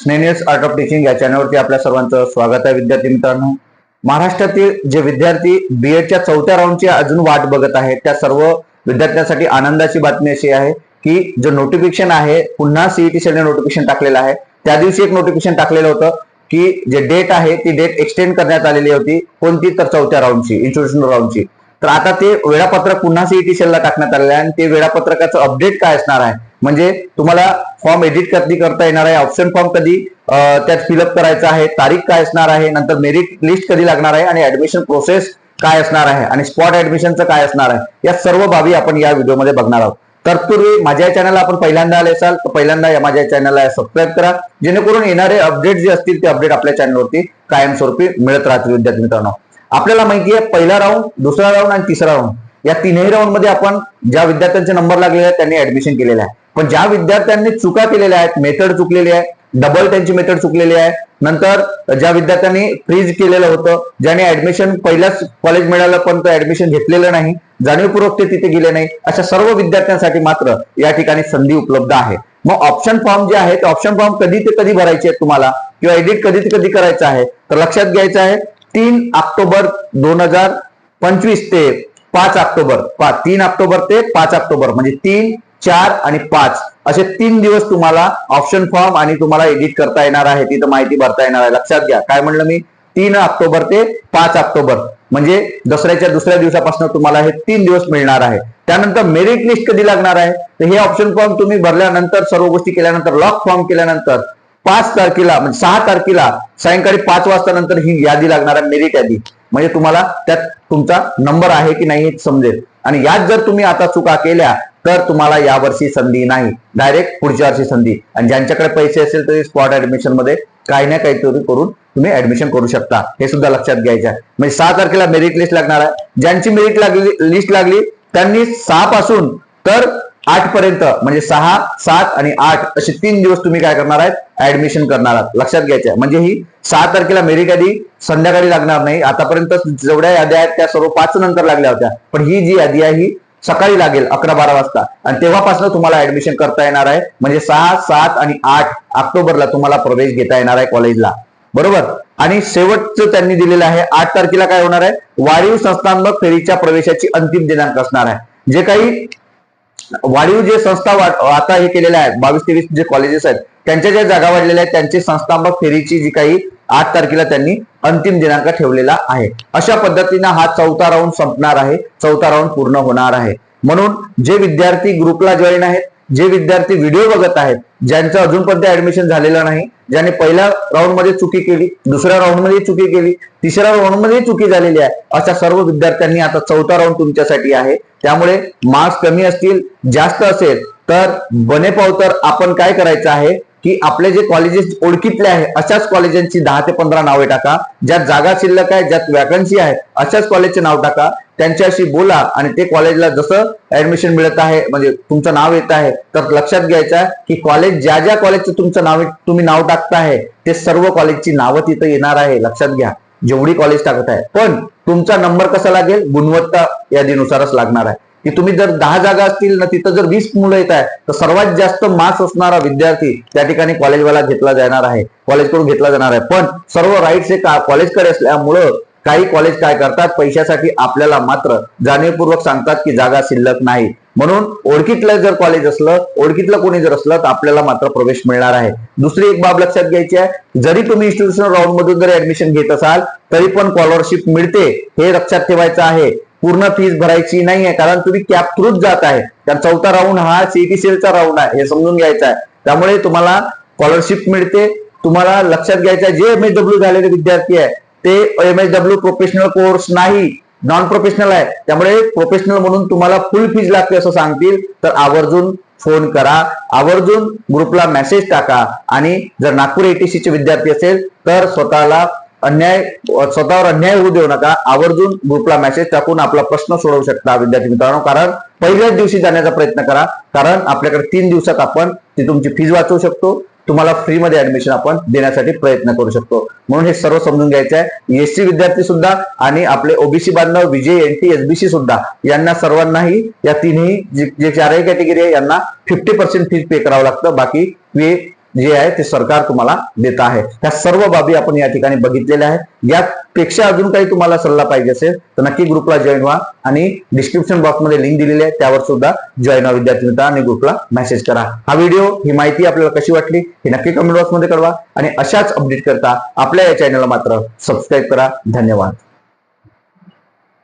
स्नेनियस art of teaching या चॅनलवरती आपल्या सर्वांचं स्वागत आहे विद्यार्थी मित्रांनो. महाराष्ट्रातील जे विद्यार्थी बी एडच्या चौथ्या राऊंडची अजून वाट बघत आहेत त्या सर्व विद्यार्थ्यांसाठी आनंदाची बातमी अशी आहे की जो नोटिफिकेशन आहे पुन्हा सीईटी सेलने नोटिफिकेशन टाकलेलं आहे. त्या दिवशी एक नोटिफिकेशन टाकलेलं होतं की जे डेट आहे ती डेट एक्सटेंड करण्यात आलेली होती कोणती? तर चौथ्या राऊंडची इन्स्टिट्यूशनल राऊंडची तर आता ते वेळापत्रक पुन्हा सीईटी सेलला टाकण्यात आलेलं आहे आणि ते वेळापत्रकाचं अपडेट काय असणार आहे? म्हणजे तुम्हाला फॉर्म एडिट कधी करता येणार आहे? ऑप्शन फॉर्म कधी त्यात फिलअप करायचा आहे? तारीख काय असणार आहे? नंतर मेरिट लिस्ट कधी लागणार आहे? आणि ऍडमिशन प्रोसेस काय असणार आहे? आणि स्पॉट ऍडमिशनचं काय असणार आहे? या सर्व बाबी आपण या व्हिडिओमध्ये बघणार आहोत. तत्पूर्वी माझ्या या चॅनलला आपण पहिल्यांदा आले असाल तर पहिल्यांदा या माझ्या चॅनलला सबस्क्राईब करा. जेणेकरून येणारे अपडेट जे असतील ते अपडेट आपल्या चॅनलवरती कायमस्वरूपी मिळत राहतील विद्यार्थी मित्रांनो. आपल्याला माहिती आहे पहिला राऊंड दुसरा राऊंड आणि तिसरा राऊंड या तिन्ही राऊंडमध्ये आपण ज्या विद्यार्थ्यांचे नंबर लागलेले आहेत त्यांनी ऍडमिशन केलेलं आहे. पण ज्या विद्यार्थ्यांनी चुका केलेल्या आहेत मेथड चुकलेली आहे डबल त्यांची मेथड चुकलेली आहे नंतर ज्या विद्यार्थ्यांनी फ्रीज केलेलं होतं ज्याने ऍडमिशन पहिल्याच कॉलेज मिळालं पण ते ऍडमिशन घेतलेलं नाही जाणीवपूर्वक ते तिथे गेले नाही अशा सर्व विद्यार्थ्यांसाठी मात्र या ठिकाणी संधी उपलब्ध आहे. मग ऑप्शन फॉर्म जे आहे ते ऑप्शन फॉर्म कधी ते कधी भरायचे आहेत तुम्हाला? किंवा एडिट कधी ते कधी करायचं आहे? तर लक्षात घ्यायचं आहे तीन ऑक्टोबर दोन हजार पंचवीस ते पाच ऑक्टोबर पा तीन ऑक्टोबर ते पाच ऑक्टोबर म्हणजे तीन चार आणि पाच. असे तीन दिवस तुम्हाला ऑप्शन फॉर्म आणि तुम्हाला एडिट करता येणार आहे. तिथं माहिती भरता येणार आहे. लक्षात घ्या. काय म्हणलं मी? तीन ऑक्टोबर ते पाच ऑक्टोबर. म्हणजे दसऱ्याच्या दुसऱ्या दिवसापासून तुम्हाला हे तीन दिवस मिळणार आहे. त्यानंतर मेरिट लिस्ट कधी लागणार आहे? तर हे ऑप्शन फॉर्म तुम्ही भरल्यानंतर सर्व गोष्टी केल्यानंतर लॉक फॉर्म केल्यानंतर पाच तारखेला म्हणजे सहा तारखेला सायंकाळी पाच वाजता नंतर ही यादी लागणार आहे मेरिट यादी. म्हणजे तुम्हाला त्यात तुमचा नंबर आहे की नाही समजेल. आणि यात जर तुम्ही आता चुका केल्या तर तुम्हाला यावर्षी संधी नाही. डायरेक्ट पुढच्या वर्षी संधी. आणि ज्यांच्याकडे पैसे असेल तरी स्पॉट ऍडमिशनमध्ये काही ना काहीतरी करून तुम्ही ऍडमिशन करू शकता. हे सुद्धा लक्षात घ्यायचं आहे. म्हणजे सहा तारखेला मेरिट लिस्ट लागणार आहे. ज्यांची मेरिट लागली लिस्ट लागली त्यांनी सहा पासून तर आठ पर्यंत म्हणजे सहा सात आणि आठ असे तीन दिवस तुम्ही काय करणार आहात? ऍडमिशन करणार आहात. लक्षात घ्यायचं आहे म्हणजे ही सहा तारखेला मेरिट यादी संध्याकाळी लागणार नाही. आतापर्यंत जेवढ्या याद्या आहेत त्या सर्व पाच नंतर लागल्या होत्या. पण ही जी यादी आहे ही सकाळी लागेल अकरा बारा वाजता. आणि तेव्हापासून तुम्हाला ऍडमिशन करता येणार आहे. म्हणजे सहा सात आणि आठ ऑक्टोबरला तुम्हाला प्रवेश घेता येणार आहे कॉलेजला बरोबर? आणि शेवटचं त्यांनी दिलेलं आहे आठ तारखेला काय होणार आहे? वाढीव संस्थात्मक फेरीच्या प्रवेशाची अंतिम दिनांक असणार आहे. जे काही वाढीव जे संस्था आता हे केलेल्या आहेत बावीस तेवीस जे कॉलेजेस आहेत त्यांच्या ज्या जागा वाढलेल्या आहेत त्यांची संस्थापक फेरीची जी काही आठ तारखेला त्यांनी अंतिम दिनांक ठेवलेला आहे. अशा पद्धतीनं हा चौथा राऊंड संपणार आहे चौथा राऊंड पूर्ण होणार आहे. म्हणून जे विद्यार्थी ग्रुपला जॉईन आहेत जे विद्यार्थी व्हिडिओ बघत आहेत ज्यांचं अजूनपर्यंत ऍडमिशन झालेलं नाही ज्यांनी पहिल्या राऊंडमध्ये चुकी केली दुसऱ्या राऊंडमध्ये चुकी केली तिसऱ्या राऊंडमध्ये चुकी झालेली आहे अशा सर्व विद्यार्थ्यांनी आता चौथा राऊंड तुमच्यासाठी आहे. त्यामुळे मार्क्स कमी असतील जास्त असेल तर बने तर आपण काय करायचं आहे? की आपले जे कॉलेजेस ओळखीतले आहे अशाच कॉलेजांची दहा ते पंधरा नावे टाका. ज्यात जागा शिल्लक आहे ज्यात वॅकन्सी आहे अशाच कॉलेजचे नाव टाका. त्यांच्याशी बोला आणि ते कॉलेजला जसं ऍडमिशन मिळत आहे म्हणजे तुमचं नाव येत आहे तर लक्षात घ्यायचं आहे की कॉलेज ज्या ज्या कॉलेजचं तुमचं नाव तुम्ही नाव टाकताय ते सर्व कॉलेजची नावं तिथं येणार आहे लक्षात घ्या. जेवढी कॉलेज टाकत आहे. पण तुमचा नंबर कसा लागेल? गुणवत्ता यादीनुसारच लागणार आहे. की तुम्ही जर दहा जागा असतील ना तिथं जर वीस मुलं येत आहे तर सर्वात जास्त मार्क्स असणारा विद्यार्थी त्या ठिकाणी कॉलेजवाला घेतला जाणार आहे. कॉलेजकडून घेतला जाणार आहे. पण सर्व राईट्स हे कॉलेजकडे असल्यामुळं काही कॉलेज काय करतात? पैशासाठी आपल्याला मात्र जाणीवपूर्वक सांगतात की जागा शिल्लक नाही. म्हणून ओळखीतलं जर कॉलेज असलं ओळखीतलं कोणी जर असलं तर आपल्याला मात्र प्रवेश मिळणार आहे. दुसरी एक बाब लक्षात घ्यायची आहे जरी तुम्ही इन्स्टिट्यूशनल राऊंड मधून जर ऍडमिशन घेत असाल तरी पण स्कॉलरशिप मिळते हे लक्षात ठेवायचं आहे. पूर्ण फीस भरायची नाही आहे कारण तुम्ही कॅप थ्रूच जात आहे. कारण चौथा राऊंड हा सीटी सेलचा राऊंड आहे हे समजून घ्यायचं आहे. त्यामुळे तुम्हाला स्कॉलरशिप मिळते. तुम्हाला लक्षात घ्यायचं आहे जे एम एस डब्ल्यू झालेले विद्यार्थी आहे ते M S W professional course नाही नॉन प्रोफेशनल आहे. त्यामुळे प्रोफेशनल म्हणून तुम्हाला फुल फीज लागते असं सांगतील. तर आवर्जून फोन करा. आवर्जून ग्रुपला मेसेज टाका. आणि जर नागपूर एटीसीचे विद्यार्थी असेल तर स्वतःला अन्याय स्वतःवर अन्याय होऊ देऊ नका. आवर्जून ग्रुपला मेसेज टाकून आपला प्रश्न सोडवू शकता विद्यार्थी मित्रांनो. कारण पहिल्याच दिवशी जाण्याचा प्रयत्न करा. कारण आपल्याकडे तीन दिवसात आपण ती तुमची फीज वाचवू शकतो. तुम्हाला फ्रीमध्ये ऍडमिशन आपण देण्यासाठी प्रयत्न करू शकतो. म्हणून हे सर्व समजून घ्यायचं आहे. एससी विद्यार्थी सुद्धा आणि आपले ओबीसी बांधव विजय एनटी एसबीसी सुद्धा यांना सर्वांनाही या तिन्ही जे चारही कॅटेगरी आहे यांना फिफ्टी पर्सेंट फीज पे करावं लागतं. बाकी जे आहे ते सरकार तुम्हाला देत आहे. त्या सर्व बाबी आपण या ठिकाणी बघितलेल्या आहेत. यापेक्षा अजून काही तुम्हाला सल्ला पाहिजे असेल तर नक्की ग्रुपला जॉईन व्हा आणि डिस्क्रिप्शन बॉक्समध्ये लिंक दिलेली आहे. त्यावर सुद्धा जॉईन व्हा विद्यार्थी मित्र आणि ग्रुपला मेसेज करा. हा व्हिडिओ ही माहिती आपल्याला कशी वाटली हे नक्की कमेंट बॉक्समध्ये कळवा आणि अशाच अपडेट करता आपल्या या चॅनलला मात्र सबस्क्राईब करा. धन्यवाद.